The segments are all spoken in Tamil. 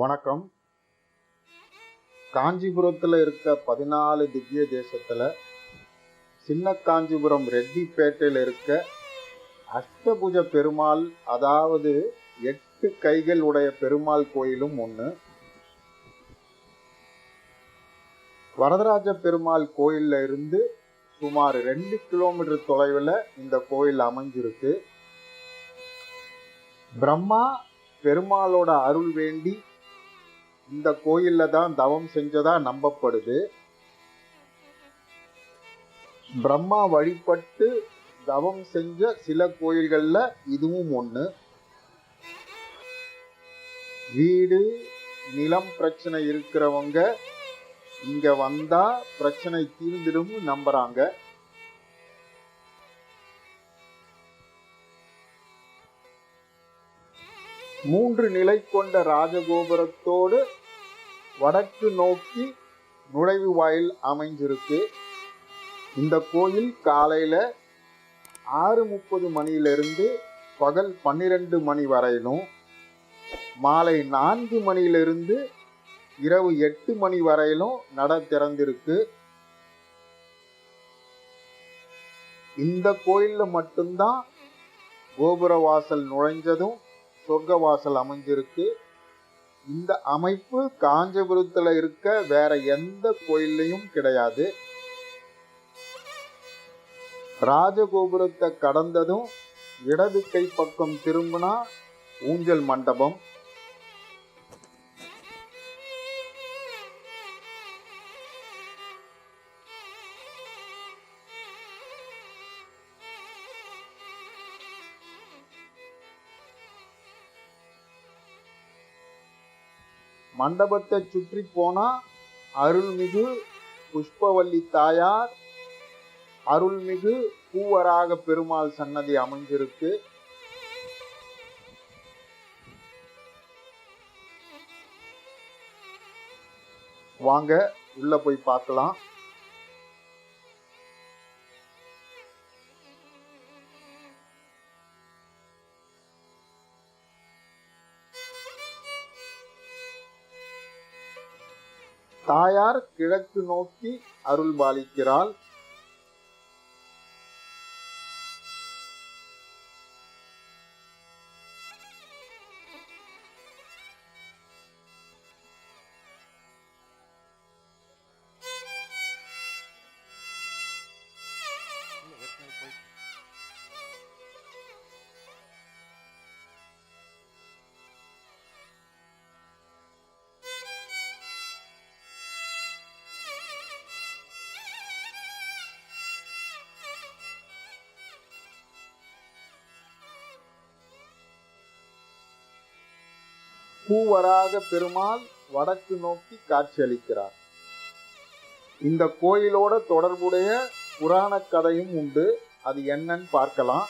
வணக்கம். காஞ்சிபுரத்தில் இருக்க பதினாலு திவ்ய தேசத்தில் சின்ன காஞ்சிபுரம் ரெட்டிப்பேட்டையில் இருக்க அஷ்டபுஜ பெருமாள் அதாவது எட்டு கைகள் உடைய பெருமாள் கோயிலும் ஒன்று வரதராஜ பெருமாள் கோயில்ல இருந்து சுமார் ரெண்டு கிலோமீட்டர் தொலைவில் இந்த கோயில் அமைஞ்சிருக்கு. பிரம்மா பெருமாளோட அருள் வேண்டி இந்த கோயில்ல தான் தவம் செஞ்சதா நம்பப்படுது. பிரம்மா வழிபட்டு தவம் செஞ்ச சில கோயில்கள்ல இதுவும் ஒண்ணு. வீடு நிலம் பிரச்சனை இருக்கிறவங்க இங்க வந்தா பிரச்சனை தீர்ந்திடும் நம்புறாங்க. மூன்று நிலை கொண்ட ராஜகோபுரத்தோடு வடக்கு நோக்கி நுழைவு வாயில் அமைஞ்சிருக்கு இந்த கோயில் காலையில் ஆறு முப்பது மணியிலிருந்து பகல் பன்னிரெண்டு மணி வரையிலும் மாலை நான்கு மணியிலிருந்து இரவு எட்டு மணி வரையிலும் நட திறந்திருக்கு. இந்த கோயிலில் மட்டும்தான் கோபுர வாசல் நுழைஞ்சதும் சொர்க்க வாசல் அமைஞ்சிருக்கு. இந்த அமைப்பு காஞ்சிபுரத்துல இருக்க வேற எந்த கோயில்லையும் கிடையாது. ராஜகோபுரத்தை கடந்ததும் இடது கை பக்கம் திரும்பினா ஊஞ்சல் மண்டபம் மண்டபத்தை சுற்றி போனா அருள்மிகு புஷ்பவல்லி தாயார் அருள்மிகு பூவராக பெருமாள் சன்னதி அமைஞ்சிருக்கு. வாங்க உள்ள போய் பார்க்கலாம். தாயார் கிழக்கு நோக்கி அருள் பூவராக பெருமாள் வடக்கு நோக்கி காட்சியளிக்கிறார். இந்த கோயிலோட தொடர்புடைய புராண கதையும் உண்டு. அது என்னன்னு பார்க்கலாம்.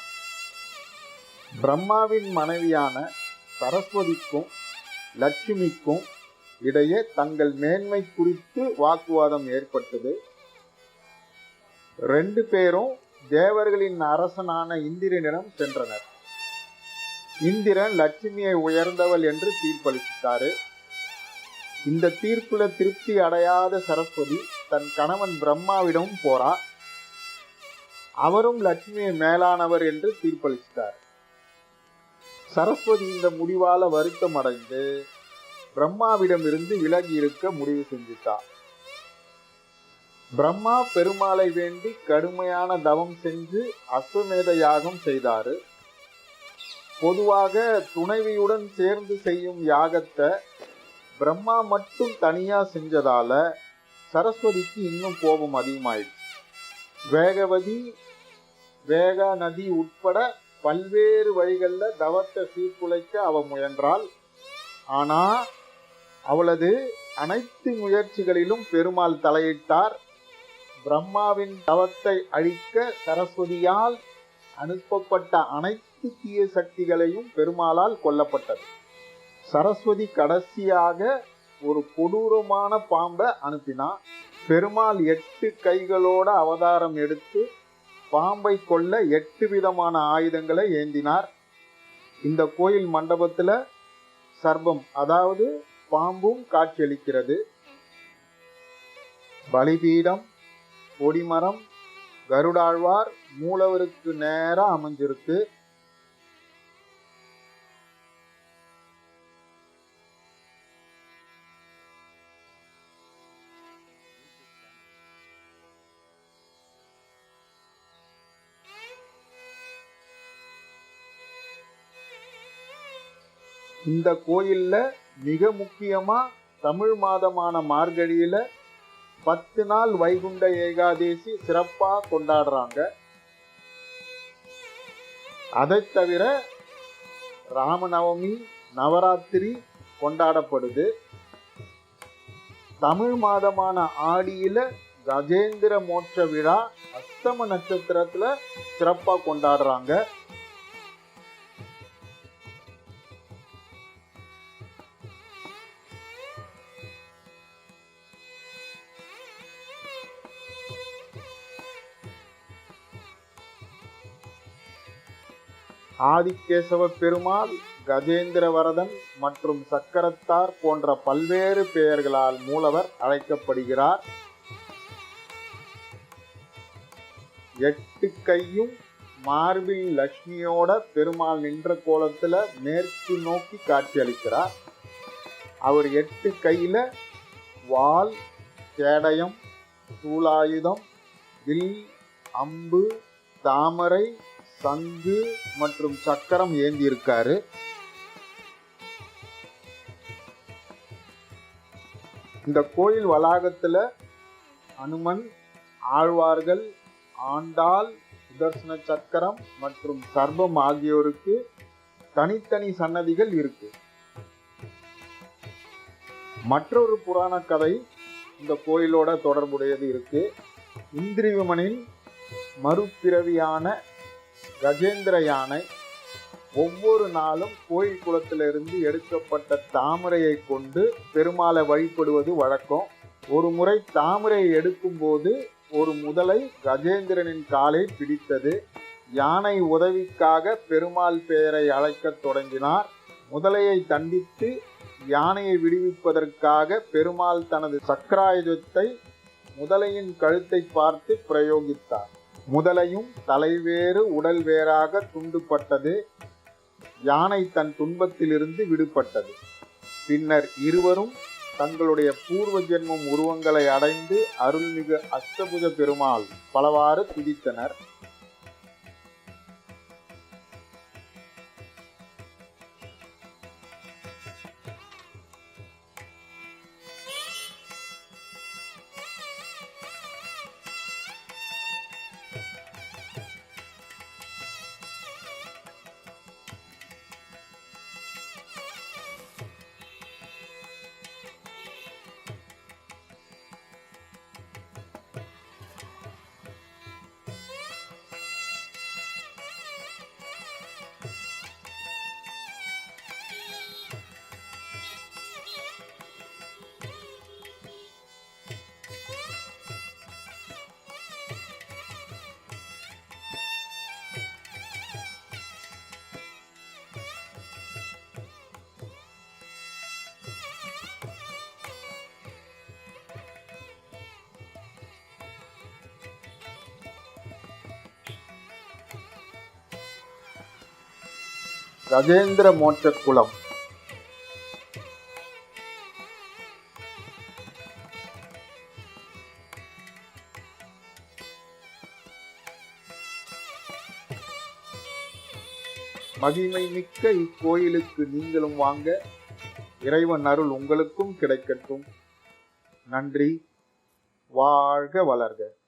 பிரம்மாவின் மனைவியான சரஸ்வதிக்கும் லட்சுமிக்கும் இடையே தங்கள் மேன்மை குறித்து வாக்குவாதம் ஏற்பட்டது. ரெண்டு பேரும் தேவர்களின் அரசனான இந்திரனிடம் சென்றனர். இந்திரன் லட்சுமியை உயர்ந்தவள் என்று தீர்ப்பளித்தாரு. இந்த தீர்ப்புல திருப்தி அடையாத சரஸ்வதி தன் கணவன் பிரம்மாவிடம் போறா. அவரும் லட்சுமியை மேலானவர் என்று தீர்ப்பளித்தார். சரஸ்வதி இந்த முடிவால வருத்தம் அடைந்து பிரம்மாவிடம் இருந்து விலகி இருக்க முடிவு செஞ்சுட்டார் பிரம்மா பெருமாளை வேண்டி கடுமையான தவம் செஞ்சு அஸ்வமேத யாகம் செய்தாரு. பொதுவாக துணைவியுடன் சேர்ந்து செய்யும் யாகத்தை பிரம்மா மட்டும் தனியாக செஞ்சதால சரஸ்வதிக்கு இன்னும் கோபம் அதிகமாயிடுச்சு. வேகவதி வேக நதி உட்பட பல்வேறு வழிகளில் தவத்தை சீர்குலைக்க அவ முயன்றாள். ஆனால் அவளது அனைத்து முயற்சிகளிலும் பெருமாள் தலையிட்டார். பிரம்மாவின் தவத்தை அழிக்க சரஸ்வதியால் அனுப்பப்பட்ட அனைத்து தீய சக்திகளையும் பெருமாளால் கொல்லப்பட்டது. சரஸ்வதி கடைசியாக ஒரு கொடூரமான பாம்பை அனுப்பினா பெருமாள் எட்டு கைகளோட அவதாரம் எடுத்து பாம்பை கொல்ல எட்டு விதமான ஆயுதங்களை ஏந்தினார். இந்த கோயில் மண்டபத்தில் சர்பம் அதாவது பாம்பும் காட்சியளிக்கிறது. பலிபீடம் கொடிமரம் கருடாழ்வார் மூலவருக்கு நேரா அமைஞ்சிருக்கு. இந்த கோயில்ல மிக முக்கியமா தமிழ் மாதமான மார்கழியில பத்து நாள் வைகுண்ட ஏகாதேசி சிறப்பா கொண்டாடுறாங்க. அதை தவிர ராமநவமி நவராத்திரி கொண்டாடப்படுது. தமிழ் மாதமான ஆடியில கஜேந்திர மோட்ச விழா அஸ்தம நட்சத்திரத்துல சிறப்பாக கொண்டாடுறாங்க. ஆதிகேசவ பெருமாள் கஜேந்திர வரதன் மற்றும் சக்கரத்தார் போன்ற பல்வேறு பெயர்களால் மூலவர் அழைக்கப்படுகிறார். எட்டு கையும் மார்பில் லக்ஷ்மியோட பெருமாள் நின்ற கோலத்துல மேற்கு நோக்கி காட்சியளிக்கிறார் அவர் எட்டு கையில வாள் கேடயம் சூலாயுதம் வில் அம்பு தாமரை சங்கு மற்றும் சக்கரம் ஏந்தி இருக்காரு இந்த கோயில் வளாகத்துல அனுமன் ஆழ்வார்கள் ஆண்டாள் சுதர்சன சக்கரம் மற்றும் சர்பம் ஆகியோருக்கு தனித்தனி சன்னதிகள் இருக்கு. மற்றொரு புராண கதை இந்த கோயிலோட தொடர்புடையது இருக்கு. இந்திரிவிமனின் மறுபிறவியான கஜேந்திர யானை ஒவ்வொரு நாளும் கோயில் குளத்திலிருந்து எடுக்கப்பட்ட தாமரையை கொண்டு பெருமாளை வழிபடுவது வழக்கம். ஒரு முறை தாமரையை எடுக்கும்போது ஒரு முதலை கஜேந்திரனின் காலை பிடித்தது. யானை உதவிக்காக பெருமாள் பெயரை அழைக்கத் தொடங்கினார். முதலையை தண்டித்து யானையை விடுவிப்பதற்காக பெருமாள் தனது சக்கராயுதத்தை முதலையின் கழுத்தை பார்த்து பிரயோகித்தார். முதலையும் தலைவேறு உடல் வேறாக துண்டுபட்டது. யானை தன் துன்பத்திலிருந்து விடுபட்டது. பின்னர் இருவரும் தங்களுடைய பூர்வ ஜென்மம் உருவங்களை அடைந்து அருள்மிகு அஷ்டபுஜ பெருமாள் பலவாறு துதித்தனர். கஜேந்திர மோட்ச குலம் மகிமை மிக்க இக்கோயிலுக்கு நீங்களும் வாங்க இறைவன் அருள் உங்களுக்கும் கிடைக்கட்டும். நன்றி. வாழ்க வளர்க.